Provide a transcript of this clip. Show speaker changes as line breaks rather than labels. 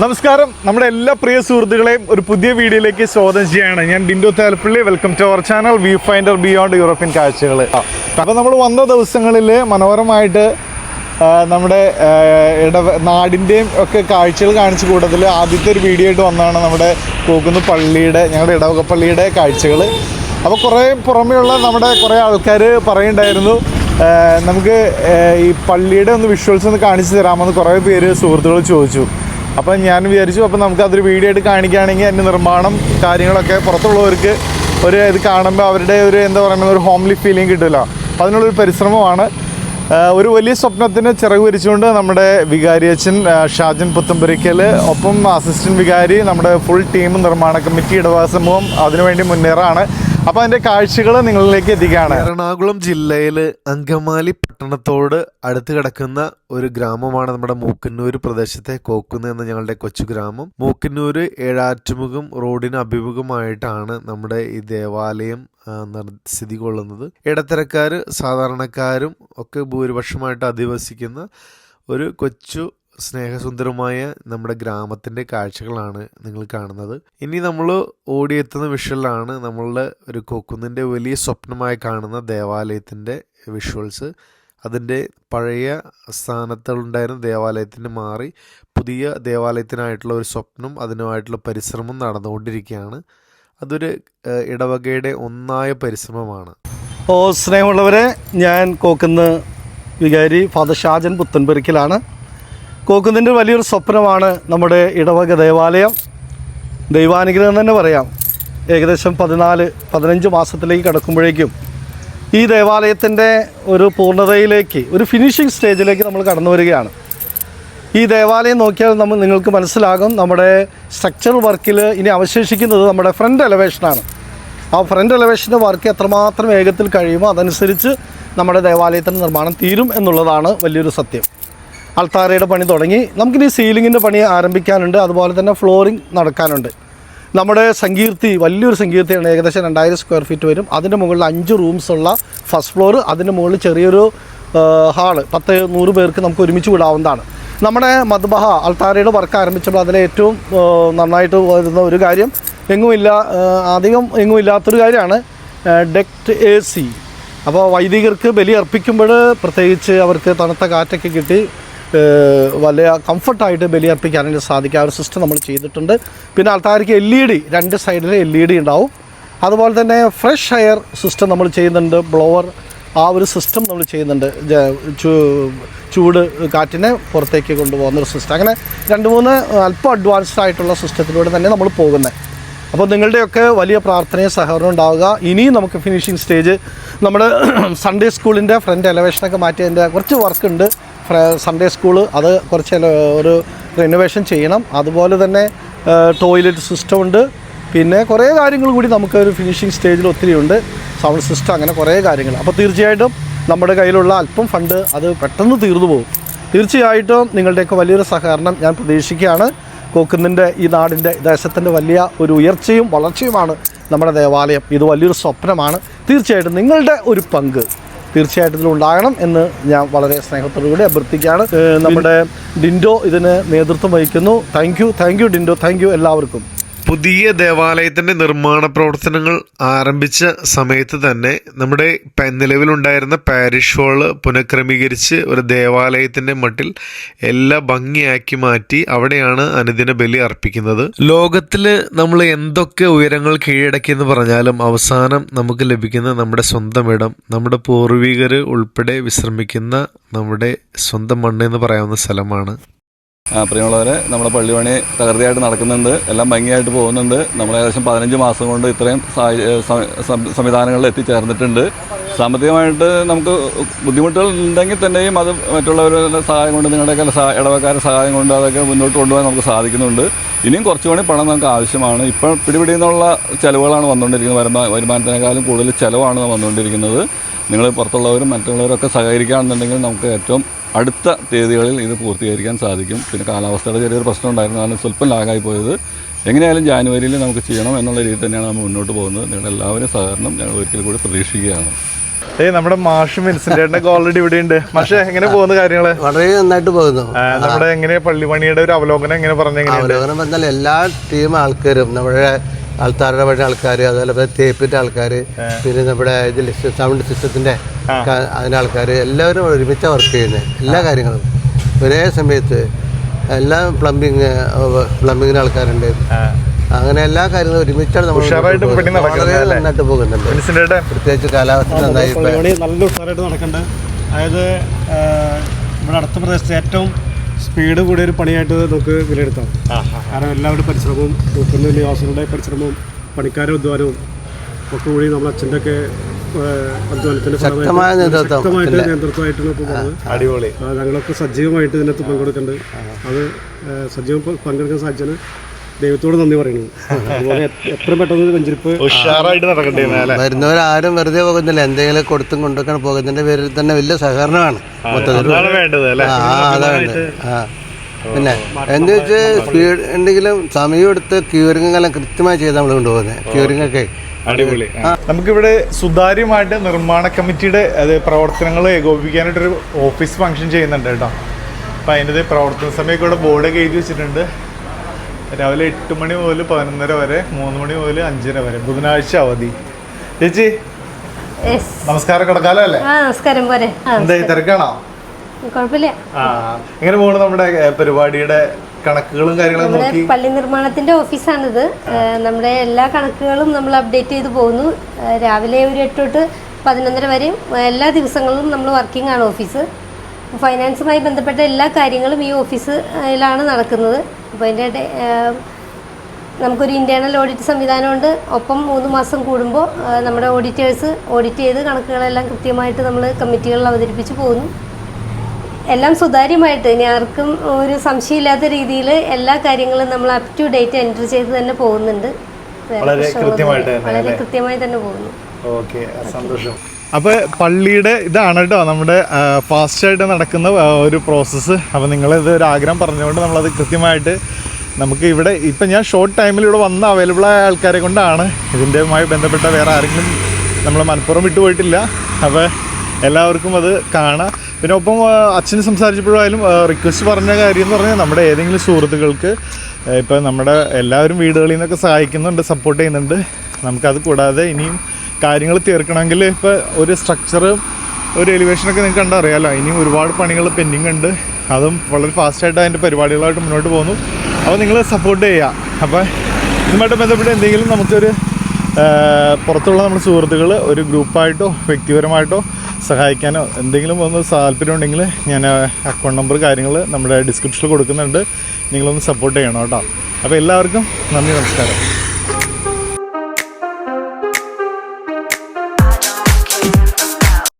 നമസ്കാരം. നമ്മുടെ എല്ലാ പ്രിയ സുഹൃത്തുക്കളെയും ഒരു പുതിയ വീഡിയോയിലേക്ക് സ്വാഗതം ചെയ്യാണ് ഞാൻ Dindo Thelappally welcome to our channel view finder beyond European കാഴ്ചകൾ അപ്പോൾ നമ്മൾ വന്ന ദിവസങ്ങളിൽ മനോഹരമായിട്ട് നമ്മുടെ ഇട നാടിന്റെയും ഒക്കെ കാഴ്ചകൾ കാണിച്ച കൂട്ടത്തിൽ ആദ്യത്തെ ഒരു വീഡിയോ ആയിട്ട് വന്നതാണ് നമ്മുടെ കോക്കുന്ന് പള്ളിയുടെ ഞങ്ങളുടെ ഇടവക പള്ളിയുടെ കാഴ്ചകൾ അപ്പോൾ കുറേ പുറമെയുള്ള നമ്മുടെ കുറേ ആൾക്കാർ പറയുണ്ടായിരുന്നു നമുക്ക് ഈ പള്ളിയുടെ ഒന്ന് വിഷ്വൽസ് ഒന്ന് കാണിച്ചു തരാമെന്ന് കുറേ പേര് സുഹൃത്തുക്കൾ ചോദിച്ചു. അപ്പം ഞാൻ വിചാരിച്ചു അപ്പം നമുക്ക് അതൊരു വീഡിയോ ആയിട്ട് കാണിക്കുകയാണെങ്കിൽ അതിന്റെ നിർമ്മാണം കാര്യങ്ങളൊക്കെ പുറത്തുള്ളവർക്ക് ഒരു ഇത് കാണുമ്പോൾ അവരുടെ ഒരു എന്താ പറയുക ഒരു ഹോംലി ഫീലിംഗ് കിട്ടില്ല അപ്പം അതിനുള്ളൊരു പരിശ്രമമാണ്. ഒരു വലിയ സ്വപ്നത്തിന് ചിറക് വരിച്ചുകൊണ്ട് നമ്മുടെ വികാരി അച്ഛൻ ഷാജൻ പുത്തമ്പുരയ്ക്കൽ ഒപ്പം അസിസ്റ്റന്റ് വികാരി നമ്മുടെ ഫുൾ ടീം നിർമ്മാണ കമ്മിറ്റി ഇടവാസമൂഹം അതിനുവേണ്ടി മുന്നേറാണ്. അപ്പോൾ അതിന്റെ കാഴ്ചകൾ നിങ്ങളിലേക്ക് എത്തിക്കുകയാണ്.
എറണാകുളം ജില്ലയിൽ അങ്കമാലി പട്ടണത്തോട് അടുത്ത് കിടക്കുന്ന ഒരു ഗ്രാമമാണ് നമ്മുടെ മൂക്കന്നൂർ പ്രദേശത്തെ കോക്കുന്ന് എന്ന ഞങ്ങളുടെ കൊച്ചു ഗ്രാമം. മൂക്കന്നൂര് ഏഴാറ്റുമുഖം റോഡിന് അഭിമുഖമായിട്ടാണ് നമ്മുടെ ഈ ദേവാലയം സ്ഥിതി കൊള്ളുന്നത്. ഇടത്തരക്കാര് സാധാരണക്കാരും ഒക്കെ ഭൂരിപക്ഷമായിട്ട് അധിവസിക്കുന്ന ഒരു കൊച്ചു സ്നേഹസുന്ദരമായ നമ്മുടെ ഗ്രാമത്തിന്റെ കാഴ്ചകളാണ് നിങ്ങൾ കാണുന്നത്. ഇനി നമ്മൾ ഓടിയെത്തുന്ന വിഷ്വലാണ് നമ്മളുടെ ഒരു കൊക്കുന്നിന്റെ വലിയ സ്വപ്നമായി കാണുന്ന ദേവാലയത്തിന്റെ വിഷ്വൽസ്. അതിന്റെ പഴയ സ്ഥാനത്തുണ്ടായിരുന്ന ദേവാലയത്തിന് മാറി പുതിയ ദേവാലയത്തിനായിട്ടുള്ള ഒരു സ്വപ്നം അതിനുമായിട്ടുള്ള പരിശ്രമം നടന്നുകൊണ്ടിരിക്കുകയാണ്. അതൊരു ഇടവകയുടെ ഒന്നായ പരിശ്രമമാണ്.
ഓ സ്നേഹമുള്ളവരെ ഞാൻ കോക്കുന്ന വികാരി ഫാദർ ഷാജൻ പുത്തൻപെരിക്കലാണ് കോക്കുന്നിന്റെ വലിയൊരു സ്വപ്നമാണ് നമ്മുടെ ഇടവക ദേവാലയം. ദൈവാനുഗ്രഹം തന്നെ പറയാം. ഏകദേശം പതിനാല് പതിനഞ്ച് മാസത്തിലേക്ക് കടക്കുമ്പോഴേക്കും ഈ ദേവാലയത്തിന്റെ ഒരു പൂർണതയിലേക്ക് ഒരു ഫിനിഷിംഗ് സ്റ്റേജിലേക്ക് നമ്മൾ കടന്നു വരികയാണ്. ഈ ദേവാലയം നോക്കിയാൽ നമ്മൾ നിങ്ങൾക്ക് മനസ്സിലാകും നമ്മുടെ സ്ട്രക്ചർ വർക്കിൽ ഇനി അവശേഷിക്കുന്നത് നമ്മുടെ ഫ്രണ്ട് എലവേഷനാണ് ആ ഫ്രണ്ട് എലവേഷന്റെ വർക്ക് എത്രമാത്രം വേഗത്തിൽ കഴിയുമോ അതനുസരിച്ച് നമ്മുടെ ദേവാലയത്തിന്റെ നിർമ്മാണം തീരും എന്നുള്ളതാണ് വലിയൊരു സത്യം. അൾത്താരയുടെ പണി തുടങ്ങി. നമുക്കിനി സീലിങ്ങിന്റെ പണി ആരംഭിക്കാനുണ്ട്. അതുപോലെ തന്നെ ഫ്ലോറിംഗ് നടക്കാനുണ്ട്. നമ്മുടെ സങ്കീർത്തി വലിയൊരു സങ്കീർത്തിയാണ് ഏകദേശം രണ്ടായിരം സ്ക്വയർ ഫീറ്റ് വരും. അതിന്റെ മുകളിൽ അഞ്ച് റൂംസ് ഉള്ള ഫസ്റ്റ് ഫ്ലോർ അതിന്റെ മുകളിൽ ചെറിയൊരു ഹാൾ പത്ത് നൂറ് പേർക്ക് നമുക്ക് ഒരുമിച്ച് വിടാവുന്നതാണ്. നമ്മുടെ മധുബഹ അൾത്താരയുടെ വർക്ക് ആരംഭിച്ചപ്പോൾ അതിലെ ഏറ്റവും നന്നായിട്ട് വരുന്ന ഒരു കാര്യം എങ്ങുമില്ല അധികം എങ്ങും ഇല്ലാത്തൊരു കാര്യമാണ് ഡെക്റ്റ് എ സി. അപ്പോൾ വൈദികർക്ക് ബലി അർപ്പിക്കുമ്പോൾ പ്രത്യേകിച്ച് അവർക്ക് തണുത്ത കാറ്റൊക്കെ കിട്ടി വലിയ കംഫർട്ടായിട്ട് ബലി അർപ്പിക്കാനായിട്ട് സാധിക്കും ആ ഒരു സിസ്റ്റം നമ്മൾ ചെയ്തിട്ടുണ്ട്. പിന്നെ ആൾക്കാർക്ക് എൽ ഇ ഡി രണ്ട് സൈഡിൽ എൽ ഇ ഡി ഉണ്ടാവും. അതുപോലെ തന്നെ ഫ്രഷ് എയർ സിസ്റ്റം നമ്മൾ ചെയ്യുന്നുണ്ട്. ബ്ലോവർ ആ ഒരു സിസ്റ്റം നമ്മൾ ചെയ്യുന്നുണ്ട്. ചൂട് കാറ്റിനെ പുറത്തേക്ക് കൊണ്ടുപോകുന്ന ഒരു സിസ്റ്റം. അങ്ങനെ രണ്ട് മൂന്ന് അല്പം അഡ്വാൻസ്ഡ് ആയിട്ടുള്ള സിസ്റ്റത്തിലൂടെ തന്നെ നമ്മൾ പോകുന്നത്. അപ്പോൾ നിങ്ങളുടെയൊക്കെ വലിയ പ്രാർത്ഥനയും സഹകരണം ഉണ്ടാവുക. ഇനിയും നമുക്ക് ഫിനിഷിംഗ് സ്റ്റേജ് നമ്മുടെ സൺഡേ സ്കൂളിന്റെ ഫ്രണ്ട് എലവേഷനൊക്കെ മാറ്റിയതിന്റെ കുറച്ച് വർക്ക് ഉണ്ട്. സൺഡേ സ്കൂൾ അത് കുറച്ച് ഒരു റിനോവേഷൻ ചെയ്യണം. അതുപോലെ തന്നെ ടോയ്ലറ്റ് സിസ്റ്റം ഉണ്ട്. പിന്നെ കുറേ കാര്യങ്ങൾ കൂടി നമുക്ക് ഒരു ഫിനിഷിംഗ് സ്റ്റേജിൽ ഒത്തിരി ഉണ്ട്. സൗണ്ട് സിസ്റ്റം അങ്ങനെ കുറേ കാര്യങ്ങൾ. അപ്പോൾ തീർച്ചയായിട്ടും നമ്മുടെ കയ്യിലുള്ള അല്പം ഫണ്ട് അത് പെട്ടെന്ന് തീർന്നു പോകും. തീർച്ചയായിട്ടും നിങ്ങളുടെയൊക്കെ വലിയൊരു സഹകരണം ഞാൻ പ്രതീക്ഷിക്കുകയാണ്. കോക്കുന്നിന്റെ ഈ നാടിന്റെ ദേശത്തിന്റെ വലിയ ഒരു ഉയർച്ചയും വളർച്ചയുമാണ് നമ്മുടെ ദേവാലയം. ഇത് വലിയൊരു സ്വപ്നമാണ്. തീർച്ചയായിട്ടും നിങ്ങളുടെ ഒരു പങ്ക്. തീർച്ചയായിട്ടും ഇതിലുണ്ടാകണം എന്ന് ഞാൻ വളരെ സ്നേഹത്തോടുകൂടി അഭ്യർത്ഥിക്കുകയാണ്. നമ്മുടെ ഡിൻഡോ ഇതിന് നേതൃത്വം വഹിക്കുന്നു. Thank you thank you Dindo thank you എല്ലാവർക്കും.
പുതിയ ദേവാലയത്തിന്റെ നിർമ്മാണ പ്രവർത്തനങ്ങൾ ആരംഭിച്ച സമയത്ത് തന്നെ നമ്മുടെ നിലവിലുണ്ടായിരുന്ന പാരിഷ് ഹാൾ പുനഃക്രമീകരിച്ച് ഒരു ദേവാലയത്തിന്റെ മട്ടിൽ എല്ലാം ഭംഗിയാക്കി മാറ്റി അവിടെയാണ് അനുദിന ബലി അർപ്പിക്കുന്നത്. ലോകത്തിൽ നമ്മൾ എന്തൊക്കെ ഉയരങ്ങൾ കീഴടക്കി എന്ന് പറഞ്ഞാലും അവസാനം നമുക്ക് ലഭിക്കുന്ന നമ്മുടെ സ്വന്തം ഇടം നമ്മുടെ പൂർവികർ ഉൾപ്പെടെ വിശ്രമിക്കുന്ന നമ്മുടെ സ്വന്തം മണ്ണ് എന്ന് പറയാവുന്ന സ്ഥലമാണ്.
പ്രിയമുള്ളവരെ നമ്മുടെ പള്ളി പണി തകൃതിയായിട്ട് നടക്കുന്നുണ്ട്. എല്ലാം ഭംഗിയായിട്ട് പോകുന്നുണ്ട്. നമ്മൾ ഏകദേശം പതിനഞ്ച് മാസം കൊണ്ട് ഇത്രയും സംവിധാനങ്ങളിൽ എത്തിച്ചേർന്നിട്ടുണ്ട്. സാമ്പത്തികമായിട്ട് നമുക്ക് ബുദ്ധിമുട്ടുകൾ ഉണ്ടെങ്കിൽ തന്നെയും അത് മറ്റുള്ളവരുടെ സഹായം കൊണ്ട് നിങ്ങളുടെയൊക്കെ ഇടവക്കാരുടെ സഹായം കൊണ്ട് അതൊക്കെ മുന്നോട്ട് കൊണ്ടുപോകാൻ നമുക്ക് സാധിക്കുന്നുണ്ട്. ഇനിയും കുറച്ചുകൂടി പണം നമുക്ക് ആവശ്യമാണ്. ഇപ്പോൾ പിടിപിടിയെന്നുള്ള ചിലവുകളാണ് വന്നുകൊണ്ടിരിക്കുന്നത്. വരുമാ വരുമാനത്തിനേക്കാളും കൂടുതൽ ചിലവാണ് വന്നുകൊണ്ടിരിക്കുന്നത്. നിങ്ങൾ പുറത്തുള്ളവരും മറ്റുള്ളവരൊക്കെ സഹകരിക്കുകയാണെന്നുണ്ടെങ്കിൽ നമുക്ക് ഏറ്റവും അടുത്ത തീയതികളിൽ ഇത് പൂർത്തീകരിക്കാൻ സാധിക്കും. പിന്നെ കാലാവസ്ഥയുടെ ചെറിയൊരു പ്രശ്നം ഉണ്ടായിരുന്നു. കാരണം സ്വല്പം ലാഗായി പോയത്. എങ്ങനെയായാലും ജാനുവരിയിൽ നമുക്ക് ചെയ്യണം എന്നുള്ള രീതിയിൽ തന്നെയാണ് നമ്മൾ മുന്നോട്ട് പോകുന്നത്. നിങ്ങളുടെ എല്ലാവരും സഹകരണം ഞങ്ങൾ ഒരിക്കൽ കൂടി പ്രതീക്ഷിക്കുകയാണ്.
നമ്മുടെ മാഷും വിൻസെന്റേട്ടനൊക്കെ ഓൾറെഡി ഇവിടെ ഉണ്ട്. മാഷെ എങ്ങനെ പോകുന്ന കാര്യങ്ങൾ?
വളരെ നന്നായിട്ട് പോകുന്നു.
നമ്മുടെ എങ്ങനെ പള്ളിപണിയുടെ ഒരു അവലോകനം എങ്ങനെ പറഞ്ഞു
അവലോകനം പറഞ്ഞാൽ എല്ലാ ടീം ആൾക്കാരും നമ്മുടെ ആൾത്താരുടെ വഴി ആൾക്കാർ അതുപോലെ തേപ്പിന്റെ ആൾക്കാർ പിന്നെ നമ്മുടെ ഇതിൽ സൗണ്ട് സിസ്റ്റത്തിന്റെ അതിന്റെ ആൾക്കാർ എല്ലാവരും ഒരുമിച്ച് വർക്ക് ചെയ്യുന്നത് എല്ലാ കാര്യങ്ങളും. ഒരേ സമയത്ത് എല്ലാ പ്ലംബിങ് പ്ലംബിങ്ങിന് ആൾക്കാരുണ്ട്. അങ്ങനെ എല്ലാ കാര്യങ്ങളും ഒരുമിച്ചാണ് നമ്മൾ നന്നായിട്ട് പോകുന്നുണ്ട്. പ്രത്യേകിച്ച് കാലാവസ്ഥ നന്നായി
നല്ല ഉഷാറായിട്ട് നടക്കുന്നുണ്ട് അതായത് ഇവിടെ അടുത്ത പ്രദേശത്ത് ഏറ്റവും സ്പീഡ് കൂടിയ ഒരു പണിയായിട്ട് നമുക്ക് വിലയിരുത്താം. കാരണം എല്ലാവരുടെ പരിശ്രമവും മുക്കുന്ന നിവാസികളുടെ പരിശ്രമവും പണിക്കാരുടെ അധ്വാനവും ഒക്കെ കൂടി നമ്മൾ അച്ഛന്റെ ഒക്കെ
ശക്തമായ
ശക്തമായിട്ട്
അടിപൊളി.
ഞങ്ങളൊക്കെ സജീവമായിട്ട് ഇതിനകത്ത് പങ്കെടുക്കുന്നുണ്ട്. അത് സജീവം പങ്കെടുക്കാൻ സാധിച്ചതിന് ദൈവത്തോട് നന്ദി പറയുന്നു അതുപോലെ എത്ര പെട്ടെന്ന് വെഞ്ചരിപ്പ്.
ഉഷാറായിട്ട് നടക്കണ്ടേ അല്ലേ?
വരുന്നവരാരും വെറുതെ പോകുന്നില്ല. എന്തെങ്കിലും കൊടുത്തും കൊണ്ടൊക്കെ പോകുന്നതിന്റെ പേരിൽ തന്നെ വലിയ സഹകരണമാണ് മൊത്തത്തിൽ. ആ അതാണ്. ആ. പിന്നെ എന്താ വെച്ചാൽ സ്പീഡ് എന്തെങ്കിലും സമയം എടുത്ത് ക്യൂറിംഗ് എല്ലാം കൃത്യമായി ചെയ്ത് നമ്മൾ കൊണ്ടുപോകുന്നത് ക്യൂറിംഗ് ഒക്കെ
അടിപൊളി. നമുക്കിവിടെ സുതാര്യമായിട്ട് നിർമ്മാണ കമ്മിറ്റിയുടെ അത് പ്രവർത്തനങ്ങൾ ഏകോപിപ്പിക്കാനായിട്ടൊരു ഓഫീസ് ഫംഗ്ഷൻ ചെയ്യുന്നുണ്ട് കേട്ടോ. അപ്പം അതിന്റെ പ്രവർത്തന സമയമൊക്കെ ഇവിടെ ബോർഡൊക്കെ എഴുതി വെച്ചിട്ടുണ്ട്. രാവിലെ എട്ട് മണി മുതൽ പതിനൊന്നര വരെ മൂന്ന് മണി മുതൽ അഞ്ചര വരെ. ബുധനാഴ്ച അവധി. ചേച്ചി നമസ്കാരം കിടക്കാലോ അല്ലേ?
നമസ്കാരം പോരെ.
എന്തായി തിരക്കാണോ?
കുഴപ്പമില്ല.
ആ എങ്ങനെ പോകണം നമ്മുടെ പരിപാടിയുടെ കണക്കുകളും കാര്യങ്ങളും നോക്കി?
പള്ളി നിർമ്മാണത്തിന്റെ ഓഫീസാണിത്. നമ്മുടെ എല്ലാ കണക്കുകളും നമ്മൾ അപ്ഡേറ്റ് ചെയ്ത് പോകുന്നു. രാവിലെ ഒരു എട്ട് തൊട്ട് പതിനൊന്നര വരെയും എല്ലാ ദിവസങ്ങളിലും നമ്മൾ വർക്കിംഗ് ആണ് ഓഫീസ്. ഫൈനാൻസുമായി ബന്ധപ്പെട്ട എല്ലാ കാര്യങ്ങളും ഈ ഓഫീസിലാണ് നടക്കുന്നത്. അപ്പോൾ അതിന്റെ നമുക്കൊരു ഇന്റേർണൽ ഓഡിറ്റ് സംവിധാനമുണ്ട്. ഒപ്പം മൂന്ന് മാസം കൂടുമ്പോൾ നമ്മുടെ ഓഡിറ്റേഴ്സ് ഓഡിറ്റ് ചെയ്ത് കണക്കുകളെല്ലാം കൃത്യമായിട്ട് നമ്മൾ കമ്മിറ്റികളിൽ അവതരിപ്പിച്ച് പോകുന്നു. എല്ലാം സുതാര്യമായിട്ട് ഇനി ആർക്കും ഒരു സംശയമില്ലാത്ത രീതിയിൽ എല്ലാ കാര്യങ്ങളും നമ്മൾ അപ് ടു ഡേറ്റ് എന്റർ ചെയ്ത് തന്നെ പോകുന്നുണ്ട്.
വളരെ
കൃത്യമായി തന്നെ പോകുന്നു.
ഓക്കെ സന്തോഷം. അപ്പോൾ പള്ളിയുടെ ഇതാണ് കേട്ടോ നമ്മുടെ ഫാസ്റ്റായിട്ട് നടക്കുന്ന ഒരു പ്രോസസ്സ് അപ്പോൾ നിങ്ങളിത് ഒരു ആഗ്രഹം പറഞ്ഞുകൊണ്ട് നമ്മളത് കൃത്യമായിട്ട് നമുക്ക് ഇവിടെ ഇപ്പം ഞാൻ ഷോർട്ട് ടൈമിൽ ഇവിടെ വന്ന അവൈലബിൾ ആയ ആൾക്കാരെ കൊണ്ടാണ്. ഇതിന്റെയുമായി ബന്ധപ്പെട്ട വേറെ ആരെങ്കിലും നമ്മൾ മനഃപൂർവം വിട്ടുപോയിട്ടില്ല. അപ്പോൾ എല്ലാവർക്കും അത് കാണാം. പിന്നെ ഒപ്പം അച്ഛന് സംസാരിച്ചപ്പോഴായാലും റിക്വസ്റ്റ് പറഞ്ഞ കാര്യം എന്ന് പറഞ്ഞാൽ നമ്മുടെ ഏതെങ്കിലും സുഹൃത്തുക്കൾക്ക് ഇപ്പം നമ്മുടെ എല്ലാവരും വീടുകളിൽ നിന്നൊക്കെ സഹായിക്കുന്നുണ്ട് സപ്പോർട്ട് ചെയ്യുന്നുണ്ട്. നമുക്കത് കൂടാതെ ഇനിയും കാര്യങ്ങൾ തീർക്കണമെങ്കിൽ ഇപ്പോൾ ഒരു സ്ട്രക്ചർ ഒരു എലിവേഷനൊക്കെ നിങ്ങൾക്ക് കണ്ടറിയാമല്ലോ ഇനിയും ഒരുപാട് പണികൾ പെൻഡിങ് ഉണ്ട്. അതും വളരെ ഫാസ്റ്റായിട്ട് അതിന്റെ പരിപാടികളായിട്ട് മുന്നോട്ട് പോകുന്നു. അപ്പോൾ നിങ്ങൾ സപ്പോർട്ട് ചെയ്യുക. അപ്പോൾ ഇതുമായിട്ട് ബന്ധപ്പെട്ട് എന്തെങ്കിലും നമുക്കൊരു പുറത്തുള്ള നമ്മുടെ സുഹൃത്തുക്കൾ ഒരു ഗ്രൂപ്പായിട്ടോ വ്യക്തിപരമായിട്ടോ സഹായിക്കാനോ എന്തെങ്കിലും ഒന്ന് താല്പര്യമുണ്ടെങ്കിൽ ഞാൻ അക്കൗണ്ട് നമ്പർ കാര്യങ്ങൾ നമ്മുടെ ഡിസ്ക്രിപ്ഷനിൽ കൊടുക്കുന്നുണ്ട്. നിങ്ങളൊന്ന് സപ്പോർട്ട് ചെയ്യണം കേട്ടോ. അപ്പോൾ എല്ലാവർക്കും നന്ദി നമസ്കാരം.